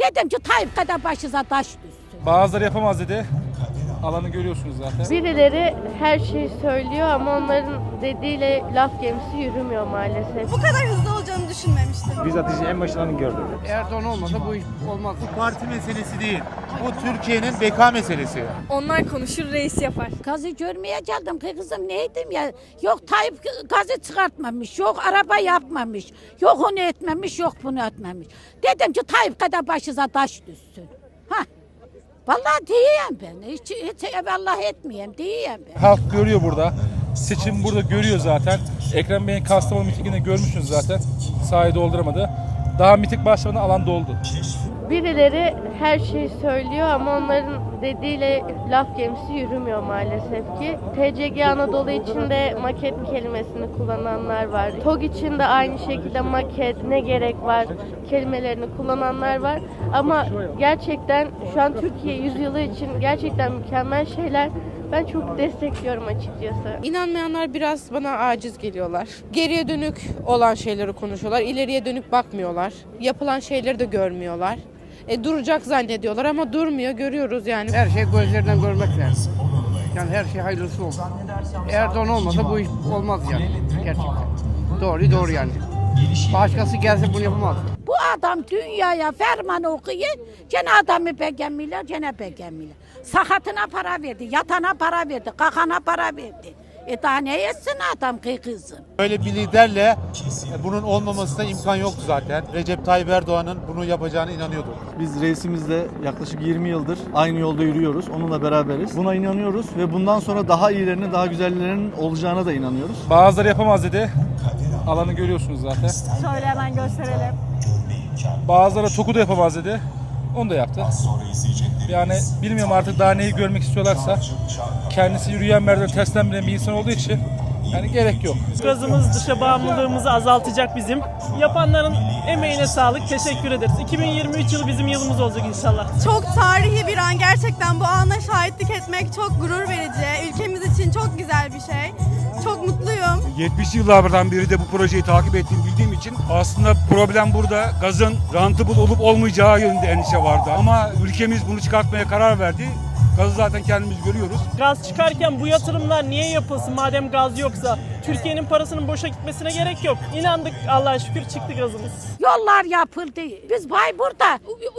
Dedim ki Tayyip kadar başınıza taş düşsün. Bazıları yapamaz dedi. Alanı görüyorsunuz zaten. Birileri her şeyi söylüyor ama onların dediğiyle laf gemisi yürümüyor maalesef. Bu kadar hızlı olacağını düşünmemiştim. Biz ateşin en başından gördük. Erdoğan olmasa bu iş olmaz. Parti meselesi değil. Bu Türkiye'nin beka meselesi. Onlar konuşur, reis yapar. Gazı görmeye geldim ki kızım neydim ya. Yok Tayyip gazı çıkartmamış, yok araba yapmamış, yok onu etmemiş, yok bunu etmemiş. Dedim ki Tayyip kadar başınıza taş düşsün. Vallahi diyeyim ben. Hiç, hiç Allah etmeyeyim diyeyim ben. Halk görüyor burada. Seçim burada görüyor zaten. Ekrem Bey'in Kastamonu mitinginde görmüşsünüz zaten. Sahayı dolduramadı. Daha miting başlamadan alan doldu. Birileri her şeyi söylüyor ama onların dediğiyle laf gemisi yürümüyor maalesef ki. TCG Anadolu için de maket kelimesini kullananlar var. TOG için de aynı şekilde maket, ne gerek var kelimelerini kullananlar var. Ama gerçekten şu an Türkiye yüzyılı için gerçekten mükemmel şeyler. Ben çok destekliyorum açıkçası. İnanmayanlar biraz bana aciz geliyorlar. Geriye dönük olan şeyleri konuşuyorlar. ileriye dönük bakmıyorlar. Yapılan şeyleri de görmüyorlar. E, duracak zannediyorlar ama durmuyor. Görüyoruz yani. Her şey gözlerden görmek lazım. Yani her şey hayırlısı olsun. Erdoğan olmasa bu iş olmaz yani. Gerçekten. Doğru doğru yani. Başkası gelse bunu yapamaz. Bu adam dünyaya ferman okuyor. Gene adamı beğenmiyorlar, gene beğenmiyorlar. Sakatına para verdi, yatana para verdi, kakana para verdi. E daha ne etsin adam ki kızım? Böyle bir liderle e, bunun olmamasına imkan yoktu zaten. Recep Tayyip Erdoğan'ın bunu yapacağına inanıyorduk. Biz reisimizle yaklaşık 20 yıldır aynı yolda yürüyoruz. Onunla beraberiz. Buna inanıyoruz ve bundan sonra daha iyilerinin, daha güzellerinin olacağına da inanıyoruz. Bazıları yapamaz dedi. Alanı görüyorsunuz zaten. Şöyle hemen gösterelim. Bazıları TOK'u da yapamaz dedi. Onu da yaptı. Yani bilmiyorum artık daha neyi görmek istiyorlarsa. Kendisi yürüyen merdiven tersten bilen bir insan olduğu için yani gerek yok. Gazımız dışa bağımlılığımızı azaltacak bizim. Yapanların emeğine sağlık. Teşekkür ederiz. 2023 yılı bizim yılımız olacak inşallah. Çok tarihi bir an. Gerçekten bu ana şahitlik etmek çok gurur verici. Ülkemiz için çok güzel bir şey. Çok mutluyum. 70 yıllardan beri de bu projeyi takip ettiğim bildiğim için aslında problem burada gazın rentable olup olmayacağı yönünde endişe vardı. Ama ülkemiz bunu çıkartmaya karar verdi. Gazı zaten kendimiz görüyoruz. Gaz çıkarken bu yatırımlar niye yapılsın madem gaz yoksa? Türkiye'nin parasının boşa gitmesine gerek yok. İnandık Allah'a şükür çıktı gazımız. Yollar yapıldı. Biz Bayburt'ta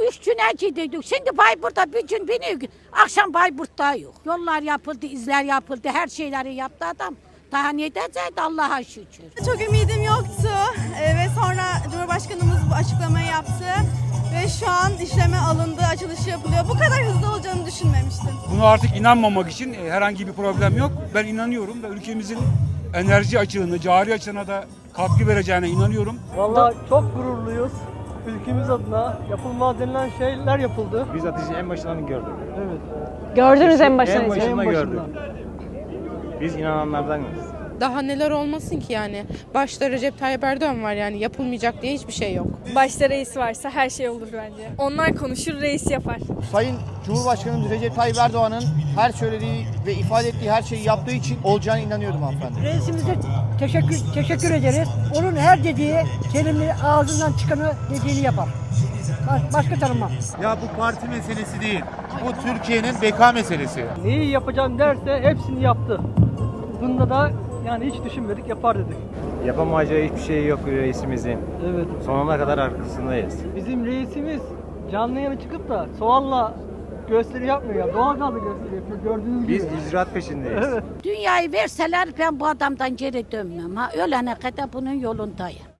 üç güne gidiyorduk. Şimdi Bayburt'ta bir gün biniyor. Akşam Bayburt'ta yok. Yollar yapıldı, izler yapıldı, her şeyleri yaptı adam. Daha ne diyecekti Allah'a şükür. Çok ümidim yoktu. Ee, ve sonra Cumhurbaşkanımız bu açıklamayı yaptı. Ve şu an işleme alındı, açılışı yapılıyor. Bu kadar hızlı olacağını düşünmemiştim. Bunu artık inanmamak için e, herhangi bir problem yok. Ben inanıyorum ve ülkemizin enerji açığını, cari açığına da katkı vereceğine inanıyorum. Vallahi çok gururluyuz. Ülkemiz adına yapılmaz denilen şeyler yapıldı. Biz ateşin en başından gördük. Evet. Gördünüz en En başında gördük. Biz inananlardanız. Daha neler olmasın ki yani. Başta Recep Tayyip Erdoğan var yani. Yapılmayacak diye hiçbir şey yok. Başta reis varsa her şey olur bence. Onlar konuşur, reis yapar. Sayın Cumhurbaşkanımız Recep Tayyip Erdoğan'ın her söylediği ve ifade ettiği her şeyi yaptığı için olacağına inanıyordum hanımefendi. Reisimize teşekkür teşekkür ederiz. Onun her dediği kelime ağzından çıkanı dediğini yapar. Başka tanımam. Ya bu parti meselesi değil. Bu Türkiye'nin beka meselesi. Neyi yapacağım derse hepsini yaptı. Bunda da yani hiç düşünmedik yapar dedik. Yapamayacağı hiçbir şey yok reisimizin. Evet. Sonuna kadar arkasındayız. Bizim reisimiz canlı yana çıkıp da soğanla gösteri yapmıyor ya. Doğalgazla gösteri yapıyor gördüğünüz gibi. Biz icraat peşindeyiz. Dünyayı verseler ben bu adamdan geri dönmem. Ha ölene kadar bunun yolundayım.